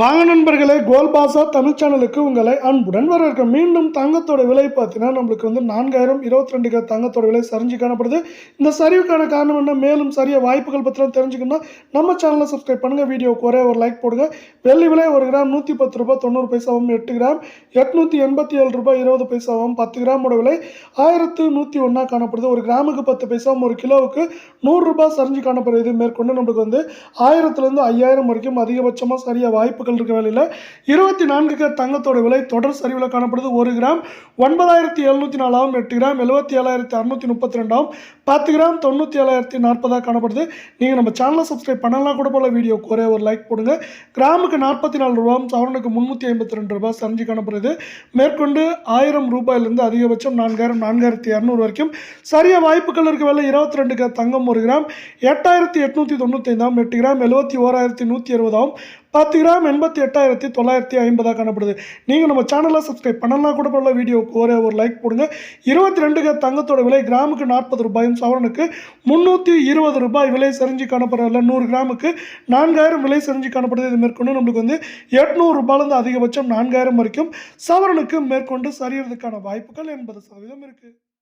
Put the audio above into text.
வாங்க நண்பர்களே கோல்பாசா தமிழ் சேனலுக்கு உங்களை அன்புடன் வரவேற்க மீண்டும் தங்கத்தோட விலை பார்த்தீங்கன்னா நம்மளுக்கு வந்து நான்காயிரம் இருபத்தி ரெண்டு கிலோ தங்கத்தோட விலை சரிஞ்சு காணப்படுது. இந்த சரிவுக்கான காரணம் என்ன? மேலும் சரிய வாய்ப்புகள் பற்றிலாம் தெரிஞ்சுக்கணும்னா நம்ம சேனலை சப்ஸ்கிரைப் பண்ணுங்க. வீடியோக்கு ஒரே ஒரு லைக் போடுங்க. வெள்ளி விலை ஒரு கிராம் நூற்றி பத்து ரூபாய் தொண்ணூறு பைசாவும் எட்டு கிராம் எட்நூற்றி எண்பத்தி ஏழு ரூபாய் இருபது பைசாவும் பத்து கிராமோட விலை ஆயிரத்து நூற்றி ஒன்றா காணப்படுது. ஒரு கிராமுக்கு பத்து பைசாவும் ஒரு கிலோவுக்கு நூறுரூபா சரிஞ்சு காணப்படுது. மேற்கொண்டு நம்மளுக்கு வந்து ஆயிரத்துலேருந்து ஐயாயிரம் வரைக்கும் அதிகபட்சமாக சரியாக வாய்ப்புகள் இருக்க வேலையில். இருபத்தி நான்கு கிராம் தங்கத்தோட விலை தொடர் சரிவில் காணப்படுது. ஒரு கிராம் ஒன்பதாயிரத்தி எழுநூற்றி நாலாவும் எட்டு கிராம் எழுபத்தி ஏழாயிரத்தி அறுநூற்றி முப்பத்தி ரெண்டாவும் பத்து கிராம் தொண்ணூற்றி ஏழாயிரத்தி நாற்பதாக காணப்படுது. நீங்கள் நம்ம சேனலை சப்ஸ்கிரைப் பண்ணலாம் கூட போல வீடியோ ஒரே ஒரு லைக் போடுங்க. கிராமுக்கு நாற்பத்தி நாலு ரூபாயும் சவரனுக்கு முந்நூற்றி ஐம்பத்தி ரெண்டு ரூபாய் சரிஞ்சு காணப்படுது. மேற்கொண்டு ஆயிரம் ரூபாயிலிருந்து அதிகபட்சம் நான்காயிரம் நான்காயிரத்தி இரநூறு வரைக்கும் சரிய வாய்ப்புகள் இருக்க வேலை இருபத்தி ரெண்டு கிராம் தங்கம் ஒரு கிராம் எட்டாயிரத்தி எட்நூற்றி தொண்ணூற்றி ஐந்தாம் எட்டு கிராம் எழுபத்தி ஓராயிரத்தி நூற்றி அறுபதாகவும் பத்து கிராம் எண்பத்தி எட்டாயிரத்தி தொள்ளாயிரத்தி ஐம்பதாக காணப்படுது. நீங்கள் நம்ம சேனலை சப்ஸ்கிரைப் பண்ணலாம் கூட போல வீடியோவுக்கு ஒரே ஒரு லைக் போடுங்க. இருபத்தி ரெண்டு கிராம் தங்கத்தோட விலை கிராமுக்கு நாற்பது ரூபாயும் சவரனுக்கு முந்நூற்றி இருபது ரூபாய் விலை சரிஞ்சு காணப்படுறதில்ல நூறு கிராமுக்கு நான்காயிரம் விலை சரிஞ்சு காணப்படுது. இது மேற்கொண்டு நம்மளுக்கு வந்து எட்நூறு ரூபாயிலிருந்து அதிகபட்சம் நான்காயிரம் வரைக்கும் சவரனுக்கு மேற்கொண்டு சரியறதுக்கான வாய்ப்புகள் எண்பது சதவீதம் இருக்குது